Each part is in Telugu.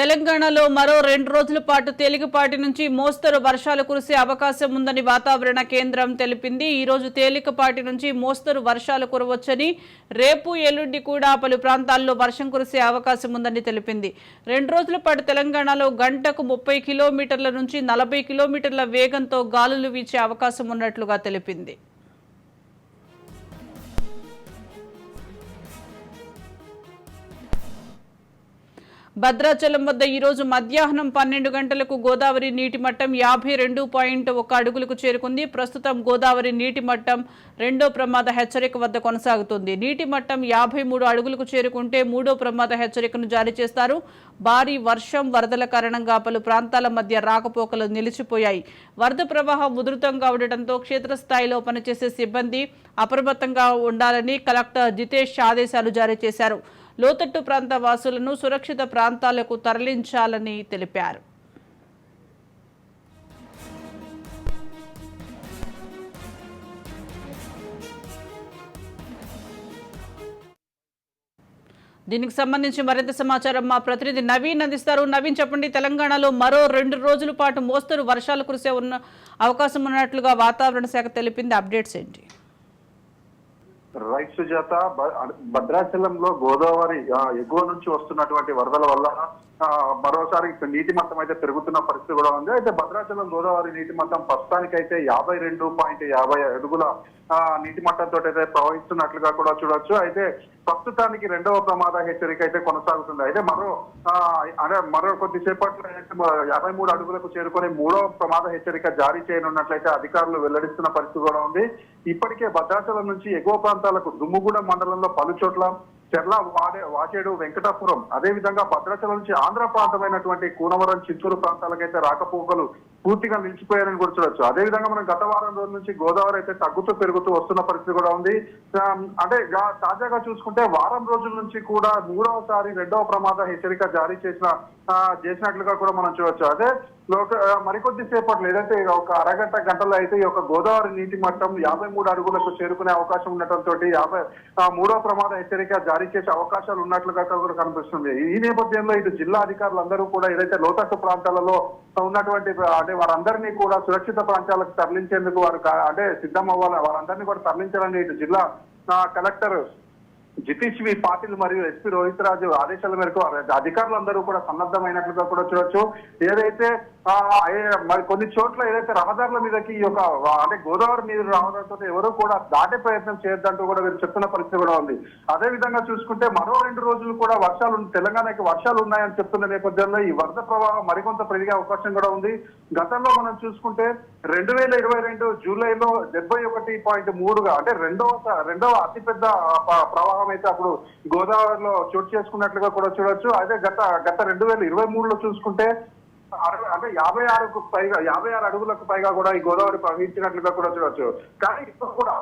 తెలంగాణలో మరో రెండు రోజుల పాటు తేలికపాటి నుంచి మోస్తరు వర్షాలు కురిసే అవకాశం ఉందని వాతావరణ కేంద్రం తెలిపింది. ఈ రోజు తేలికపాటి నుంచి మోస్తరు వర్షాలు కురవచ్చని రేపు ఎల్లుండి కూడా పలు ప్రాంతాల్లో వర్షం కురిసే అవకాశం ఉందని తెలిపింది. రెండు రోజుల పాటు తెలంగాణలో గంటకు ముప్పై కిలోమీటర్ల నుంచి నలభై కిలోమీటర్ల వేగంతో గాలులు వీచే అవకాశం ఉన్నట్లుగా తెలిపింది. భద్రాచలం వద్ద ఈరోజు మధ్యాహ్నం పన్నెండు గంటలకు గోదావరి నీటి మట్టం యాభై రెండు పాయింట్ ఒక అడుగులకు చేరుకుంది. ప్రస్తుతం గోదావరి నీటి మట్టం రెండో ప్రమాద హెచ్చరిక వద్ద కొనసాగుతుంది. నీటి మట్టం యాభై మూడు అడుగులకు చేరుకుంటే మూడో ప్రమాద హెచ్చరికను జారీ చేస్తారు. భారీ వర్షం వరదల కారణంగా పలు ప్రాంతాల మధ్య రాకపోకలు నిలిచిపోయాయి. వరద ప్రవాహం ఉధృతంగా ఉండటంతో క్షేత్రస్థాయిలో పనిచేసే సిబ్బంది అప్రమత్తంగా ఉండాలని కలెక్టర్ జితేష్ ఆదేశాలు జారీ చేశారు. లోతట్టు ప్రాంత వాసులను సురక్షిత ప్రాంతాలకు తరలించాలని తెలిపారు. దీనికి సంబంధించి మరింత సమాచారం మా ప్రతినిధి నవీన్ అందిస్తారు. నవీన్ చెప్పండి తెలంగాణలో మరో రెండు రోజుల పాటు మోస్తరు వర్షాలు కురిసే ఉన్న అవకాశం ఉన్నట్లుగా వాతావరణ శాఖ తెలిపింది. అప్డేట్స్ ఏంటి? రైట్ సుజాత భద్రాచలంలో గోదావరి ఎగువ నుంచి వస్తున్నటువంటి వరదల వల్ల ఆ, మరోసారి నీటి మట్టం అయితే పెరుగుతున్న పరిస్థితి కూడా ఉంది. అయితే భద్రాచలం గోదావరి నీటి మట్టం ప్రస్తుతానికైతే యాభై రెండు పాయింట్ యాభై అడుగుల నీటి మట్టంతో అయితే ప్రవహిస్తున్నట్లుగా కూడా చూడొచ్చు. అయితే ప్రస్తుతానికి రెండవ ప్రమాద హెచ్చరిక అయితే కొనసాగుతుంది. అయితే మరో అదే మరో కొద్దిసేపట్లో యాభై మూడు అడుగులకు చేరుకొని మూడవ ప్రమాద హెచ్చరిక జారీ చేయనున్నట్లయితే అధికారులు వెల్లడిస్తున్న పరిస్థితి కూడా ఉంది. ఇప్పటికే భద్రాచలం నుంచి ఎగువ ప్రాంతాలకు దుమ్ముగూడెం మండలంలో పలు చోట్ల చెర్ల వాడే వాచేడు వెంకటాపురం అదే విధంగా భద్రాచలం నుంచి ఆంధ్ర ప్రాంతమైనటువంటి కూనవరం చిత్తూరు ప్రాంతాలకైతే రాకపోకలు పూర్తిగా నిలిచిపోయారని కూడా చూడొచ్చు. అదే విధంగా మనం గత వారం రోజుల నుంచి గోదావరి అయితే తగ్గుతూ పెరుగుతూ వస్తున్న పరిస్థితి కూడా ఉంది. అంటే తాజాగా చూసుకుంటే వారం రోజుల నుంచి కూడా మూడవసారి రెండవ ప్రమాద హెచ్చరిక జారీ చేసిన చేసినట్లుగా కూడా మనం చూడొచ్చు. అదే లోక మరికొద్ది సేపట్లో ఏదైతే ఒక అరగంట గంటలో అయితే ఈ యొక్క గోదావరి నీటి మట్టం యాభై మూడు అడుగులకు చేరుకునే అవకాశం ఉండటంతో యాభై మూడో ప్రమాద హెచ్చరిక జారీ చేసే అవకాశాలు ఉన్నట్లుగా కూడా కనిపిస్తుంది. ఈ నేపథ్యంలో ఇటు జిల్లా అధికారులందరూ కూడా ఏదైతే లోతట్టు ప్రాంతాలలో ఉన్నటువంటి అంటే వారందరినీ కూడా సురక్షిత ప్రాంతాలకు తరలించేందుకు వారు అంటే సిద్ధం అవ్వాలి వారందరినీ కూడా తరలించాలని ఇటు జిల్లా కలెక్టర్ జితీష్ వి పాటిల్ మరియు ఎస్పీ రోహిత్ రాజు ఆదేశాల మేరకు అధికారులందరూ కూడా సన్నద్ధమైనట్లుగా కూడా చూడొచ్చు. ఏదైతే మరి కొన్ని చోట్ల ఏదైతే రహదారుల మీదకి ఈ యొక్క అంటే గోదావరి మీద రావడంతో ఎవరు కూడా దాటే ప్రయత్నం చేయొద్దంటూ కూడా వీరు చెప్తున్న పరిస్థితి కూడా ఉంది. అదే విధంగా చూసుకుంటే మరో రెండు రోజులు కూడా వర్షాలు తెలంగాణకి వర్షాలు ఉన్నాయని చెప్తున్న నేపథ్యంలో ఈ వరద ప్రవాహం మరికొంత పెరిగే అవకాశం కూడా ఉంది. గతంలో మనం చూసుకుంటే రెండు వేల ఇరవై రెండు జూలైలో డెబ్బై ఒకటి పాయింట్ మూడుగా అంటే రెండవ రెండవ అతిపెద్ద ప్రవాహం అయితే అప్పుడు గోదావరిలో చోటు చేసుకున్నట్లుగా కూడా చూడొచ్చు. అదే గత గత రెండు వేల ఇరవై మూడులో చూసుకుంటే అంటే యాభై ఆరుకు పైగా యాభై ఆరు అడుగులకు పైగా కూడా ఈ గోదావరి ప్రవహించినట్లుగా కూడా చూడొచ్చు. కానీ ఇప్పుడు కూడా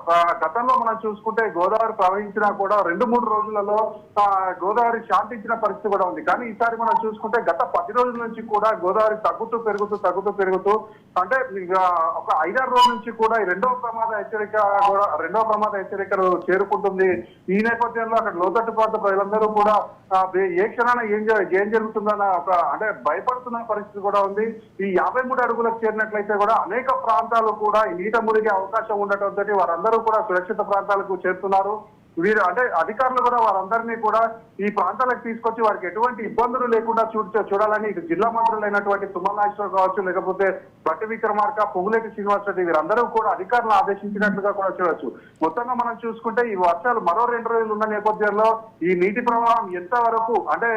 గతంలో మనం చూసుకుంటే గోదావరి ప్రవహించినా కూడా రెండు మూడు రోజులలో ఆ, గోదావరి శాంతించిన పరిస్థితి కూడా ఉంది. కానీ ఈసారి మనం చూసుకుంటే గత పది రోజుల నుంచి కూడా గోదావరి తగ్గుతూ పెరుగుతూ తగ్గుతూ పెరుగుతూ అంటే ఇక ఒక ఐదారు రోజుల నుంచి కూడా ఈ రెండవ ప్రమాద హెచ్చరిక కూడా రెండవ ప్రమాద హెచ్చరికలు చేరుకుంటుంది. ఈ నేపథ్యంలో అక్కడ లోతట్టు ప్రాంత ప్రజలందరూ కూడా ఏ క్షణాన ఏం ఏం జరుగుతుందన్న ఒక అంటే భయపడుతున్న పరిస్థితి కూడా ఉంది. ఈ యాభై మూడు అడుగులకు చేరినట్లయితే కూడా అనేక ప్రాంతాలు కూడా నీట మునిగే అవకాశం ఉండటంతో వారందరూ కూడా సురక్షిత ప్రాంతాలకు చేరుతున్నారు. వీరు అంటే అధికారులు కూడా వారందరినీ కూడా ఈ ప్రాంతాలకు తీసుకొచ్చి వారికి ఎటువంటి ఇబ్బందులు లేకుండా చూ చూడాలని ఇటు జిల్లా మంత్రులైనటువంటి తుమ్మల నాగేశ్వర కావచ్చు లేకపోతే బట్టి విక్రమార్క పొంగులేటి శ్రీనివాస్ రెడ్డి వీరందరూ కూడా అధికారులు ఆదేశించినట్లుగా కూడా చూడొచ్చు. మొత్తంగా మనం చూసుకుంటే ఈ వర్షాలు మరో రెండు రోజులు ఉన్న నేపథ్యంలో ఈ నీటి ప్రవాహం ఎంత వరకు అంటే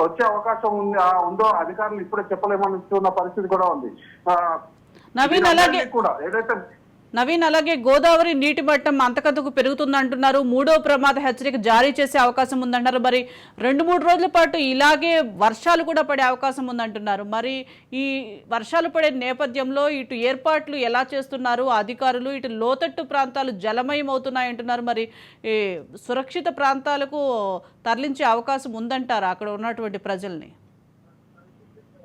వచ్చే అవకాశం ఉంది ఉందో అధికారులు ఇప్పుడే చెప్పలేమన్న పరిస్థితి కూడా ఉంది. ఆ, నవీన్ అలాగే కూడా ఏదైతే నవీన్ అలాగే గోదావరి నీటి మట్టం అంతకంతకు పెరుగుతుంది అంటున్నారు మూడో ప్రమాద హెచ్చరిక జారీ చేసే అవకాశం ఉందంటున్నారు. మరి రెండు మూడు రోజుల పాటు ఇలాగే వర్షాలు కూడా పడే అవకాశం ఉందంటున్నారు. మరి ఈ వర్షాలు పడే నేపథ్యంలో ఇటు ఏర్పాట్లు ఎలా చేస్తున్నారు? అధికారులు ఇటు లోతట్టు ప్రాంతాలు జలమయం అవుతున్నాయి అంటున్నారు మరి ఈ సురక్షిత ప్రాంతాలకు తరలించే అవకాశం ఉందంటారు? అక్కడ ఉన్నటువంటి ప్రజల్ని.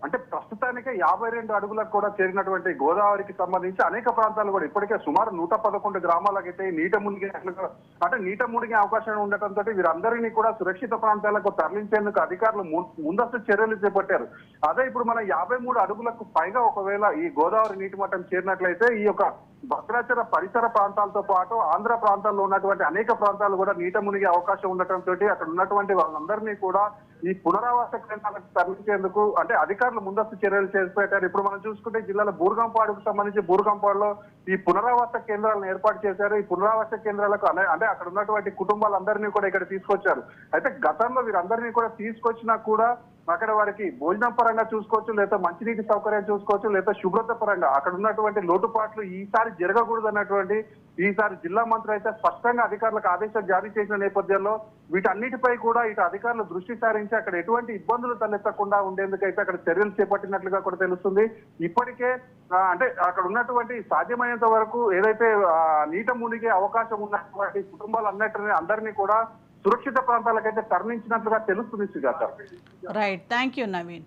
అంటే ప్రస్తుతానికే యాభై రెండు అడుగులకు కూడా చేరినటువంటి గోదావరికి సంబంధించి అనేక ప్రాంతాలు కూడా ఇప్పటికే సుమారు నూట పదకొండు గ్రామాలకైతే నీట మునిగినట్లుగా అంటే నీట మునిగే అవకాశం ఉండటంతో వీరందరినీ కూడా సురక్షిత ప్రాంతాలకు తరలించేందుకు అధికారులు ముందస్తు చర్యలు చేపట్టారు. అదే ఇప్పుడు మన యాభై మూడు అడుగులకు పైగా ఒకవేళ ఈ గోదావరి నీటి మట్టం చేరినట్లయితే ఈ యొక్క భద్రాచల పరిసర ప్రాంతాలతో పాటు ఆంధ్ర ప్రాంతాల్లో ఉన్నటువంటి అనేక ప్రాంతాలు కూడా నీట మునిగే అవకాశం ఉండటంతో అక్కడ ఉన్నటువంటి వాళ్ళందరినీ కూడా ఈ పునరావాస కేంద్రాలకు తరలించేందుకు అంటే అధికారులు ముందస్తు చర్యలు చేసిపెట్టారు ఇప్పుడు మనం చూసుకుంటే జిల్లాలో బూర్గంపాడుకు సంబంధించి బూర్గంపాడులో ఈ పునరావాస కేంద్రాలను ఏర్పాటు చేశారు. ఈ పునరావాస కేంద్రాలకు అంటే అక్కడ ఉన్నటువంటి కుటుంబాలందరినీ కూడా ఇక్కడ తీసుకొచ్చారు. అయితే గతంలో వీరందరినీ కూడా తీసుకొచ్చినా కూడా అక్కడ వారికి భోజనం పరంగా చూసుకోవచ్చు లేదా మంచినీటి సౌకర్యం చూసుకోవచ్చు లేదా శుభ్రత పరంగా. అక్కడ ఉన్నటువంటి లోటుపాట్లు ఈసారి జరగకూడదు అన్నటువంటి ఈసారి జిల్లా మంత్రి అయితే స్పష్టంగా అధికారులకు ఆదేశాలు జారీ చేసిన నేపథ్యంలో వీటన్నిటిపై కూడా ఇటు అధికారులు దృష్టి సారించి అక్కడ ఎటువంటి ఇబ్బందులు తలెత్తకుండా ఉండేందుకైతే అక్కడ చర్యలు చేపట్టినట్లుగా కూడా తెలుస్తుంది. ఇప్పటికే అంటే అక్కడ ఉన్నటువంటి సాధ్యమైనంత వరకు ఏదైతే నీట మునిగే అవకాశం ఉన్నటువంటి కుటుంబాలన్నిటిని అందరినీ కూడా సురక్షిత ప్రాంతాలకైతే తరలించినట్లుగా తెలుస్తుంది Sujata right thank you Naveen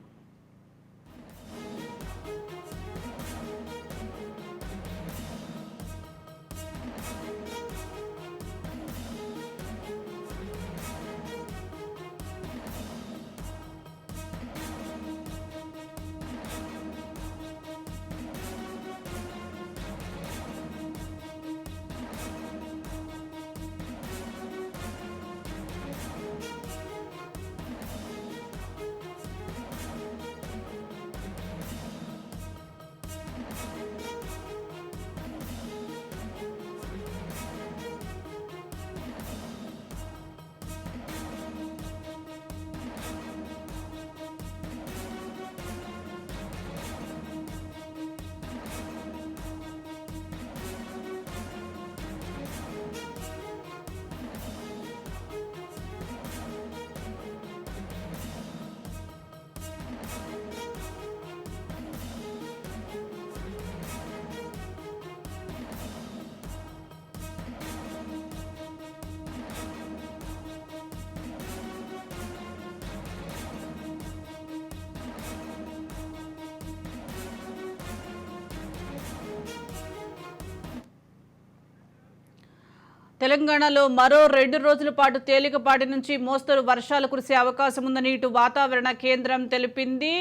తెలంగాణలో మరో రెండు రోజుల పాటు తేలికపాటి నుంచి మోస్తరు వర్షాలు కురిసే అవకాశం ఉందని ఇటు వాతావరణ కేంద్రం తెలిపింది.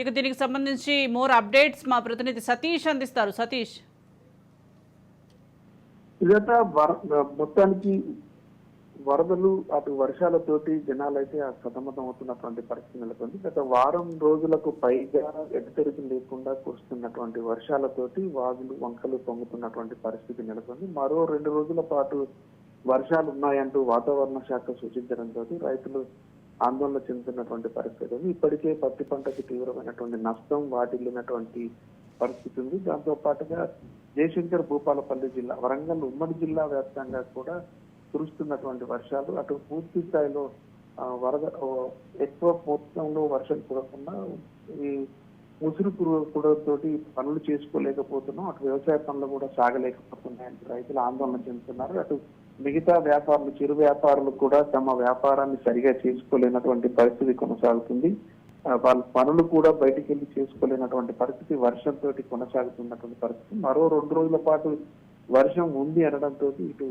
ఇక దీనికి సంబంధించి మోర్ అప్డేట్స్ మా ప్రతినిధి సతీష్ అందిస్తారు. సతీష్. మొత్తానికి వరదలు అటు వర్షాలతోటి జనాలైతే ఆ సతమతం అవుతున్నటువంటి పరిస్థితి నెలకొంది. గత వారం రోజులకు పైగా ఎడతెరిపి లేకుండా కురుస్తున్నటువంటి వర్షాలతోటి వాగులు వంకలు పొంగుతున్నటువంటి పరిస్థితి నెలకొంది. మరో రెండు రోజుల పాటు వర్షాలు ఉన్నాయంటూ వాతావరణ శాఖ సూచించడంతో రైతులు ఆందోళన చెందుతున్నటువంటి పరిస్థితి ఉంది. ఇప్పటికే పత్తి పంటకు తీవ్రమైనటువంటి నష్టం వాటిల్లినటువంటి పరిస్థితి ఉంది. దాంతో పాటుగా జయశంకర్ భూపాలపల్లి జిల్లా వరంగల్ ఉమ్మడి జిల్లా వ్యాప్తంగా కూడా కురుస్తున్నటువంటి వర్షాలు అటు పూర్తి స్థాయిలో వరద ఎక్కువ మొత్తంలో వర్షం కురకుండా ఈ ముసురు తోటి పనులు చేసుకోలేకపోతున్నాం. అటు వ్యవసాయ పనులు కూడా సాగలేకపోతున్నాయని రైతులు ఆందోళన చెందుతున్నారు. అటు మిగతా వ్యాపారులు చిరు వ్యాపారులు కూడా తమ వ్యాపారాన్ని సరిగా చేసుకోలేనటువంటి పరిస్థితి కొనసాగుతుంది. వాళ్ళ పనులు కూడా బయటికి వెళ్ళి చేసుకోలేనటువంటి పరిస్థితి వర్షంతో కొనసాగుతున్నటువంటి పరిస్థితి. మరో రెండు రోజుల పాటు వర్షం ఉంది అనడంతో ఇటు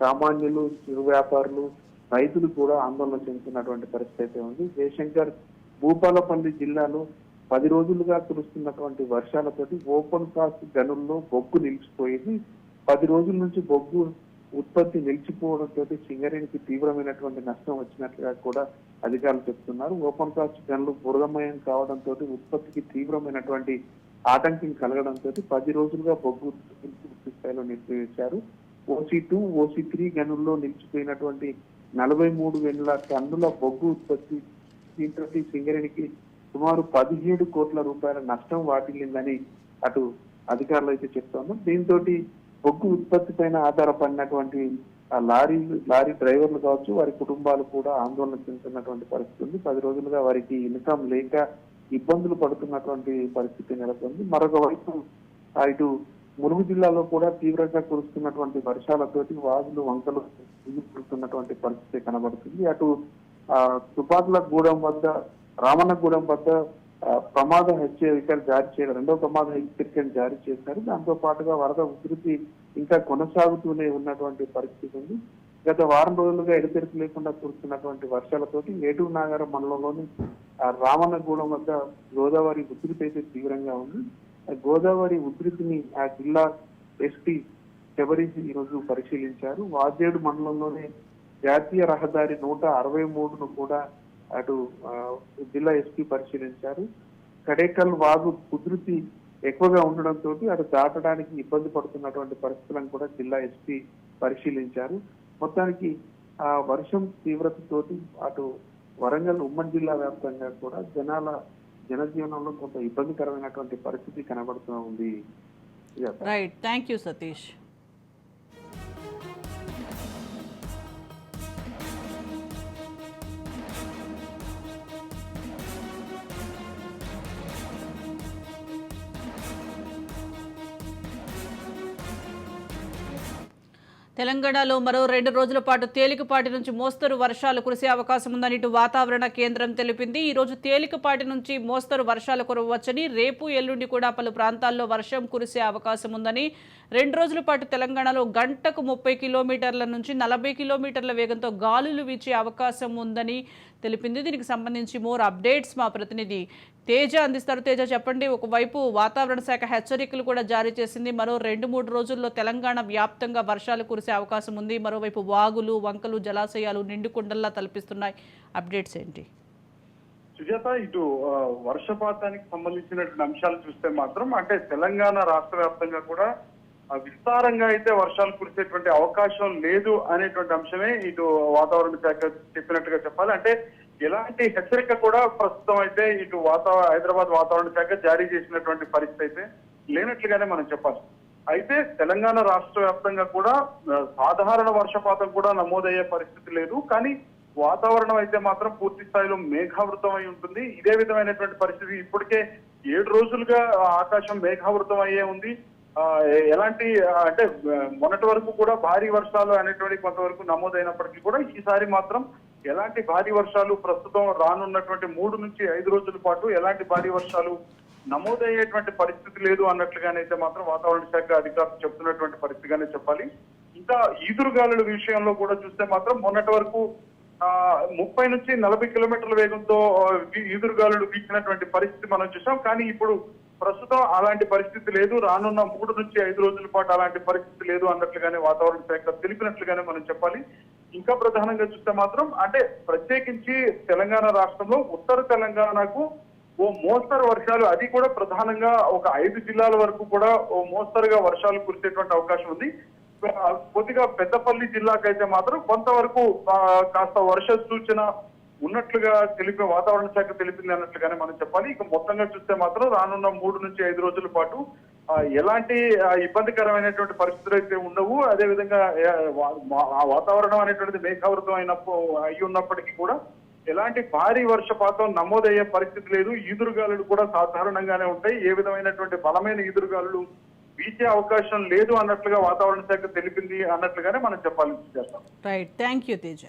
సామాన్యులు చిరు వ్యాపారులు రైతులు కూడా ఆందోళన చెందుతున్నటువంటి పరిస్థితి అయితే ఉంది. జయశంకర్ భూపాలపల్లి జిల్లాలో పది రోజులుగా కురుస్తున్నటువంటి వర్షాలతోటి ఓపెన్ కాస్ట్ గనుల్లో బొగ్గు నిలిచిపోయింది. పది రోజుల నుంచి బొగ్గు ఉత్పత్తి నిలిచిపోవడంతో సింగరేణికి తీవ్రమైనటువంటి నష్టం వచ్చినట్లుగా కూడా అధికారులు చెప్తున్నారు. ఓపెన్ కాస్ట్ గనులు బురదమయం కావడంతో ఉత్పత్తికి తీవ్రమైనటువంటి ఆటంకం కలగడంతో పది రోజులుగా బొగ్గు స్థాయిలో నిలిపివేశారు ఓసీ టూ ఓసీ త్రీ గనుల్లో నిలిచిపోయినటువంటి నలభై మూడు వేల టన్నుల బొగ్గు ఉత్పత్తి దీంతో సింగరేణికి సుమారు పదిహేడు కోట్ల రూపాయల నష్టం వాటిల్లిందని అటు అధికారులు అయితే చెప్తున్నారు దీంతో బొగ్గు ఉత్పత్తి పైన ఆధారపడినటువంటి ఆ లారీ లారీ డ్రైవర్లు కావచ్చు వారి కుటుంబాలు కూడా ఆందోళన చెందుతున్నటువంటి పరిస్థితి ఉంది. పది రోజులుగా వారికి ఇన్కమ్ లేక ఇబ్బందులు పడుతున్నటువంటి పరిస్థితి నెలకొంది. మరొక వైపు ఇటు ములుగు జిల్లాలో కూడా తీవ్రంగా కురుస్తున్నటువంటి వర్షాలతోటి వాగులు వంకలు కురుస్తున్నటువంటి పరిస్థితి కనబడుతుంది. అటు ఆ తుపాకుల గూడెం వద్ద రామన్నగూడెం వద్ద ప్రమాద హెచ్చరికలు జారీ చేయడం రెండో ప్రమాద హెచ్చరికలు జారీ చేశారు. దాంతో పాటుగా వరద ఉధృతి ఇంకా కొనసాగుతూనే ఉన్నటువంటి పరిస్థితి ఉంది. గత వారం రోజులుగా ఎడతెరిపి లేకుండా కురుస్తున్నటువంటి వర్షాలతోటి ఏటూరు నాగారం మండలంలోని రామన్నగూడెం వద్ద గోదావరి ఉధృతి అయితే తీవ్రంగా ఉంది. గోదావరి ఉధృతిని ఆ జిల్లా ఎస్పీ శబరీష్ ఈ రోజు పరిశీలించారు. వాజేడు మండలంలోనే జాతీయ రహదారి నూట అరవై మూడును కూడా అటు జిల్లా ఎస్పీ పరిశీలించారు. కడేకల్ వాగు ఉధృతి ఎక్కువగా ఉండడంతో అటు దాటడానికి ఇబ్బంది పడుతున్నటువంటి పరిస్థితులను కూడా జిల్లా ఎస్పీ పరిశీలించారు. మొత్తానికి ఆ వర్షం తీవ్రతతోటి అటు వరంగల్ ఉమ్మడి జిల్లా వ్యాప్తంగా కూడా జనాల జనజీవనంలో కొంత ఇబ్బందికరమైనటువంటి పరిస్థితి కనబడుతూ ఉంది. రైట్ థ్యాంక్ యూ సతీష్ తెలంగాణలో మరో రెండు రోజుల పాటు తేలికపాటి నుంచి మోస్తరు వర్షాలు కురిసే అవకాశం ఉందని ఇటు వాతావరణ కేంద్రం తెలిపింది. ఈ రోజు తేలికపాటి నుంచి మోస్తరు వర్షాలు కురవచ్చని రేపు ఎల్లుండి కూడా పలు ప్రాంతాల్లో వర్షం కురిసే అవకాశం ఉందని. రెండు రోజుల పాటు తెలంగాణలో గంటకు ముప్పై కిలోమీటర్ల నుంచి నలభై కిలోమీటర్ల వేగంతో గాలులు వీచే అవకాశం ఉందని తెలిపింది. దీనికి సంబంధించి మోర్ అప్డేట్స్ మా ప్రతినిధి తేజ అందిస్తారు. తేజ చెప్పండి ఒకవైపు వాతావరణ శాఖ హెచ్చరికలు కూడా జారీ చేసింది. మరో రెండు మూడు రోజుల్లో తెలంగాణ వ్యాప్తంగా వర్షాలు కురిసే అవకాశం ఉంది. మరోవైపు వాగులు వంకలు జలాశయాలు నిండు కుండల్లా తలపిస్తున్నాయి. అప్డేట్స్ ఏంటి? సుజాత ఇటు వర్షపాతానికి సంబంధించినటువంటి అంశాలు చూస్తే మాత్రం అంటే తెలంగాణ రాష్ట్ర వ్యాప్తంగా కూడా విస్తారంగా అయితే వర్షాలు కురిసేటువంటి అవకాశం లేదు అనేటువంటి అంశమే ఇటు వాతావరణ శాఖ చెప్పినట్టుగా చెప్పాలి. అంటే ఎలాంటి హెచ్చరిక కూడా ప్రస్తుతం అయితే ఇటు వాతావరణ హైదరాబాద్ వాతావరణ శాఖ జారీ చేసినటువంటి పరిస్థితి అయితే లేనట్లుగానే మనం చెప్పాలి. అయితే తెలంగాణ రాష్ట్ర వ్యాప్తంగా కూడా సాధారణ వర్షపాతం కూడా నమోదయ్యే పరిస్థితి లేదు. కానీ వాతావరణం అయితే మాత్రం పూర్తి స్థాయిలో మేఘావృతం అయి ఉంటుంది. ఇదే విధమైనటువంటి పరిస్థితి ఇప్పటికే ఏడు రోజులుగా ఆకాశం మేఘావృతం అయ్యే ఉంది ఎలాంటి అంటే మొన్నటి వరకు కూడా భారీ వర్షాలు అనేటువంటి కొంతవరకు నమోదైనప్పటికీ కూడా ఈసారి మాత్రం ఎలాంటి భారీ వర్షాలు ప్రస్తుతం రానున్నటువంటి మూడు నుంచి ఐదు రోజుల పాటు ఎలాంటి భారీ వర్షాలు నమోదయ్యేటువంటి పరిస్థితి లేదు అన్నట్లుగానైతే మాత్రం వాతావరణ శాఖ అధికారులు చెప్తున్నటువంటి పరిస్థితిగానే చెప్పాలి. ఇంకా ఈదురుగాలుల విషయంలో కూడా చూస్తే మాత్రం మొన్నటి వరకు ఆ ముప్పై నుంచి నలభై కిలోమీటర్ల వేగంతో ఆ, ఈదురుగాలులు వీచినటువంటి పరిస్థితి మనం చూసాం. కానీ ఇప్పుడు ప్రస్తుతం అలాంటి పరిస్థితి లేదు. రానున్న మూడు నుంచి ఐదు రోజుల పాటు అలాంటి పరిస్థితి లేదు అన్నట్లుగానే వాతావరణ శాఖ తెలిపినట్లుగానే మనం చెప్పాలి. ఇంకా ప్రధానంగా చూస్తే మాత్రం అంటే ప్రత్యేకించి తెలంగాణ రాష్ట్రంలో ఉత్తర తెలంగాణకు ఓ మోస్తరు వర్షాలు అది కూడా ప్రధానంగా ఒక ఐదు జిల్లాల వరకు కూడా ఓ మోస్తరుగా వర్షాలు కురిసేటువంటి అవకాశం ఉంది. కొద్దిగా పెద్దపల్లి జిల్లాకైతే మాత్రం కొంతవరకు కాస్త వర్ష సూచన ఉన్నట్లుగా తెలిపే వాతావరణ శాఖ తెలిపింది అన్నట్లుగానే మనం చెప్పాలి. ఇక మొత్తంగా చూస్తే మాత్రం రానున్న మూడు నుంచి ఐదు రోజుల పాటు ఎలాంటి ఇబ్బందికరమైనటువంటి పరిస్థితులు అయితే ఉండవు. అదే విధంగా ఆ, వాతావరణం అనేటువంటిది మేఘావృతం అయినప్పుడు అయి ఉన్నప్పటికీ కూడా ఎలాంటి భారీ వర్షపాతం నమోదయ్యే పరిస్థితి లేదు. ఈదురుగాలులు కూడా సాధారణంగానే ఉంటాయి. ఏ విధమైనటువంటి బలమైన ఈదురుగాలులు వీచే అవకాశం లేదు అన్నట్లుగా వాతావరణ శాఖ తెలిపింది అన్నట్లుగానే మనం చెప్పాలి చేస్తాం. Right thank you Teja